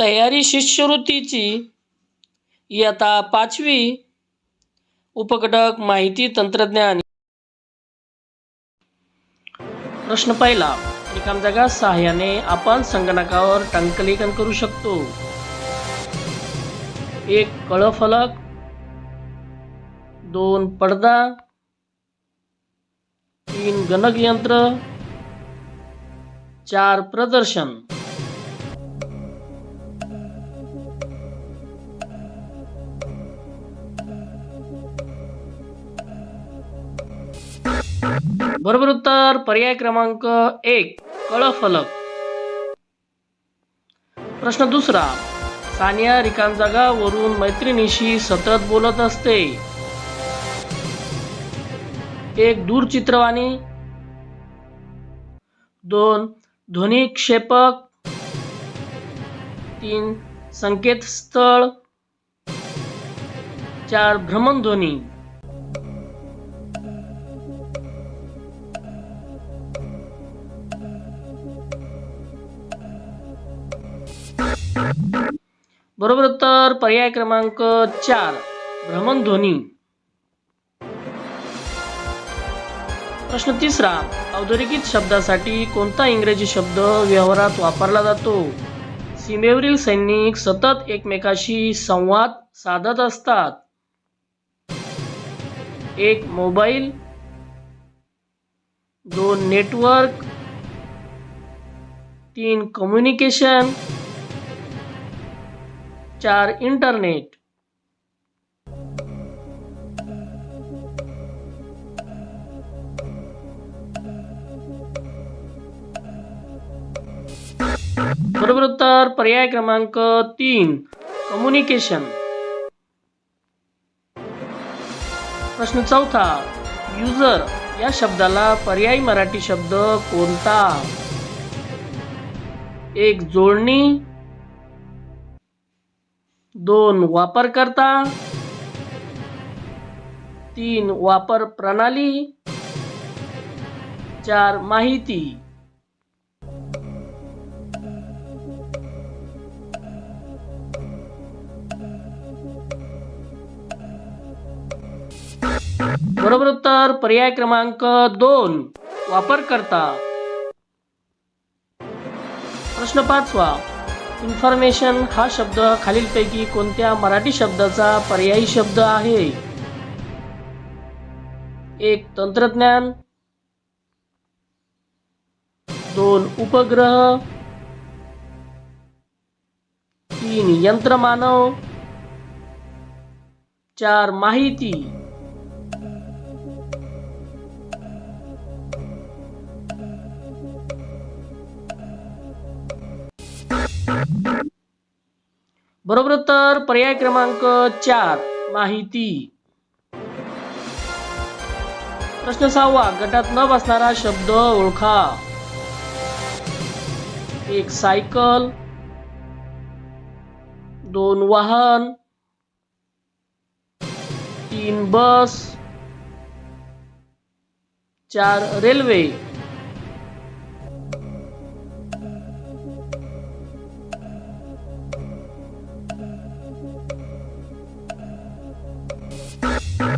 तयारी शिष्यवृत्तीची इयत्ता पाचवी उपघटक माहिती तंत्रज्ञान. प्रश्न पहिला रिकाम जागा सहाय्याने आपण संगणकावर टंकलेखन करू शकतो. एक कळफलक दोन पडदा तीन गणकयंत्र चार प्रदर्शन. बरोबर उत्तर पर्याय क्रमांक एक कळफलक. प्रश्न दुसरा सानिया रिकाम जागावरून मैत्रिणीशी सतत बोलत असते. एक दूरचित्रवाणी दोन ध्वनिक्षेपक तीन संकेतस्थळ. चार भ्रमणध्वनी बरोबर उत्तर पर्याय क्रमांक चार भ्रमणध्वनी प्रश्न तिसरा औद्योगिक शब्दासाठी कोणता इंग्रजी शब्द व्यवहारात वापरला जातो? सीमेवरील सैनिक सतत एकमेकाशी संवाद साधत असतात. एक मोबाईल. दोन नेटवर्क. तीन कम्युनिकेशन. चार इंटरनेट. बरोबर उत्तर पर्याय क्रमांक तीन कम्युनिकेशन प्रश्न चौथा युजर या शब्दाला पर्यायी मराठी शब्द कोणता? एक जोडणी दोन वापरकर्ता तीन वापर प्रणाली चार माहिती. बरोबर उत्तर पर्याय क्रमांक दोन वापरकर्ता. प्रश्न पाचवा. इन्फॉर्मेशन हा शब्द खालीलपैकी कोणत्या मराठी शब्दाचा पर्यायी शब्द आहे? एक तंत्रज्ञान. दोन उपग्रह. तीन यंत्रमानव. चार माहिती. बरोबर तर पर्याय क्रमांक चार माहिती. प्रश्न सहावा गटात न बसणारा शब्द ओळखा. एक सायकल दोन वाहन तीन बस चार रेल्वे.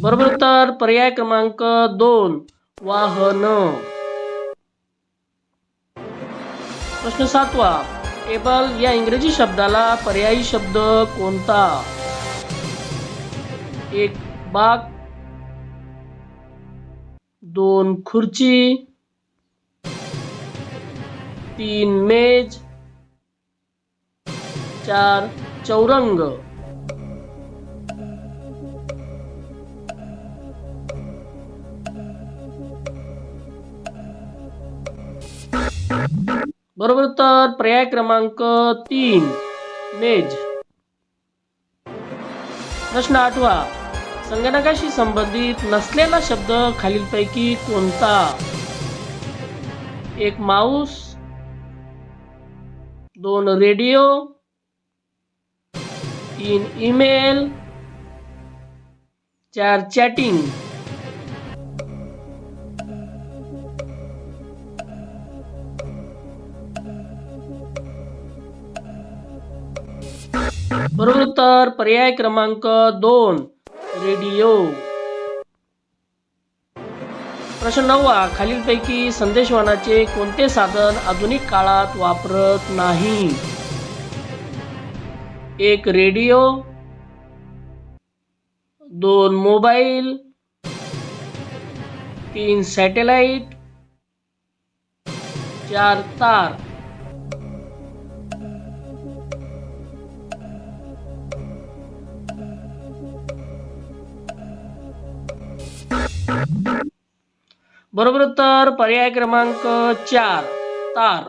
बरोबर उत्तर. पर्याय क्रमांक दोन. वाहन. प्रश्न सातवा. टेबल या इंग्रजी शब्दाला पर्यायी शब्द कोणता? एक बाग. दोन खुर्ची. तीन मेज. चार चौरंग. बरोबर तर पर्याय क्रमांक तीन मेज. प्रश्न आठवा. संगणकाशी संबंधित नसलेला शब्द खालीलपैकी कोणता? एक माऊस दोन रेडिओ तीन ईमेल चार चॅटिंग. उत्तर पर्याय क्रमांक दोन. रेडिओ. प्रश्न नववा खालीलपैकी संदेशवानाचे कोणते साधन आधुनिक काळात वापरत नाही? एक रेडिओ. दोन मोबाईल. तीन सॅटेलाइट. चार तार. बरोबर उत्तर पर्याय क्रमांक चार तार.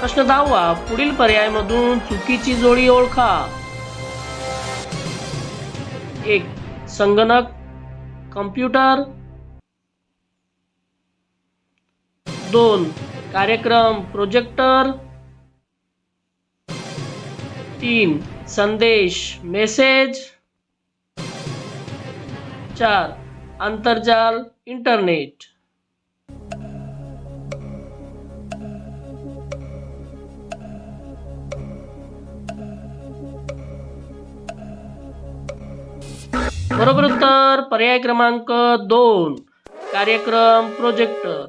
प्रश्न दहावा पुढील पर्यायमधून चुकीची जोडी ओळखा. एक संगणक कम्प्युटर. दोन कार्यक्रम प्रोजेक्टर. तीन संदेश मेसेज. चार आंतरजाल इंटरनेट. बरोबर उत्तर पर्याय क्रमांक दोन कार्यक्रम प्रोजेक्टर